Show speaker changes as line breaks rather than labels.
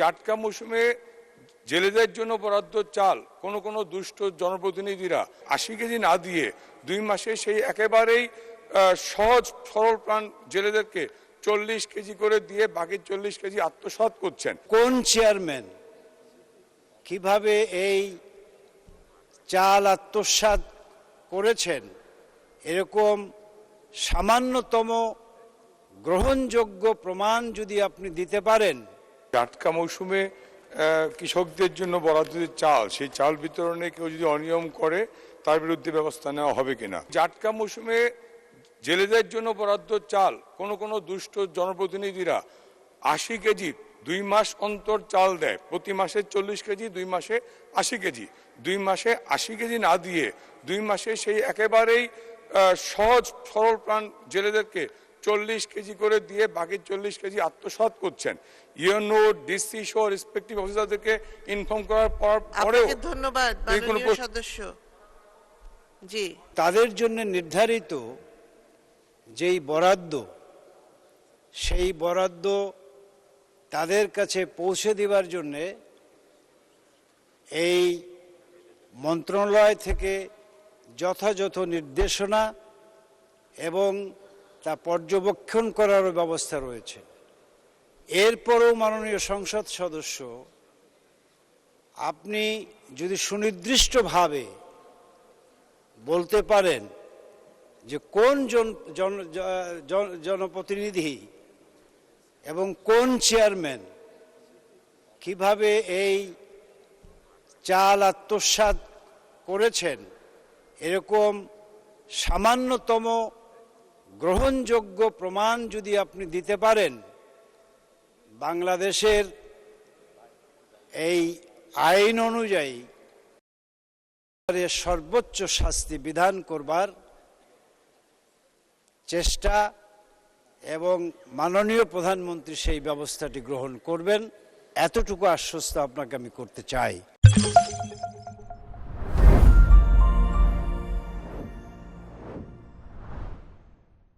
জাটকা মৌসুমে জেলেদের জন্য বরাদ্দ চাল কোন কোন দুষ্ট জনপ্রতিনিধিরা আশি কেজি না দিয়ে দুই মাসে সেই একেবারেই সহজ, সরল প্রাণ জেলেদেরকে চল্লিশ কেজি করে দিয়ে বাকি চল্লিশ কেজি আত্মসাৎ করছেন।
কোন চেয়ারম্যান কীভাবে এই চাল আত্মসাৎ করেছেন এরকম সামান্যতম গ্রহণযোগ্য প্রমাণ যদি আপনি দিতে পারেন?
জাটকা মৌসুমে কৃষকদের জন্য বরাদ্দ যে চাল, সেই চাল বিতরণে কেউ যদি অনিয়ম করে, তার বিরুদ্ধে ব্যবস্থা নেওয়া হবে কিনা? জাটকা মৌসুমে জেলেদের জন্য বরাদ্দ চাল, কোন কোন দুষ্ট জনপ্রতিনিধিরা আশি কেজি দুই মাস অন্তর চাল দেয়। প্রতি মাসে চল্লিশ কেজি, দুই মাসে আশি কেজি। দুই মাসে আশি কেজি না দিয়ে, দুই মাসে সেই একেবারেই সহজ, সরল প্রাণ জেলেদেরকে চল্লিশ কেজি করে দিয়ে বাকি চল্লিশ কেজি আত্মসাৎ করছেন। ইউনো ডিসি সহ রেসপেক্টিভ অফিসারদেরকে ইনফর্ম করার পর পরেও
ধন্যবাদ সদস্য। জি।
তাদের জন্য নির্ধারিত যেই বরাদ্দ সেই বরাদ্দ তাদের কাছে পৌঁছে দেওয়ার জন্যে এই মন্ত্রণালয় থেকে যথাযথ নির্দেশনা এবং তা পর্যবেক্ষণ করার ব্যবস্থা রয়েছে। এরপরও মাননীয় সংসদ সদস্য, আপনি যদি সুনির্দিষ্টভাবে বলতে পারেন যে কোন জন, জন- জন- জনপ্রতিনিধি এবং কোন চেয়ারম্যান কীভাবে এই চাল আত্মসাৎ করেছেন, এরকম সামান্যতম গ্রহণযোগ্য প্রমাণ যদি আপনি দিতে পারেন, বাংলাদেশের এই আইন অনুযায়ী সর্বোচ্চ শাস্তি বিধান করবার চেষ্টা এবং মাননীয় প্রধানমন্ত্রী সেই ব্যবস্থাটি গ্রহণ করবেন, এতটুকু আশ্বস্ত আপনাকে আমি করতে চাই।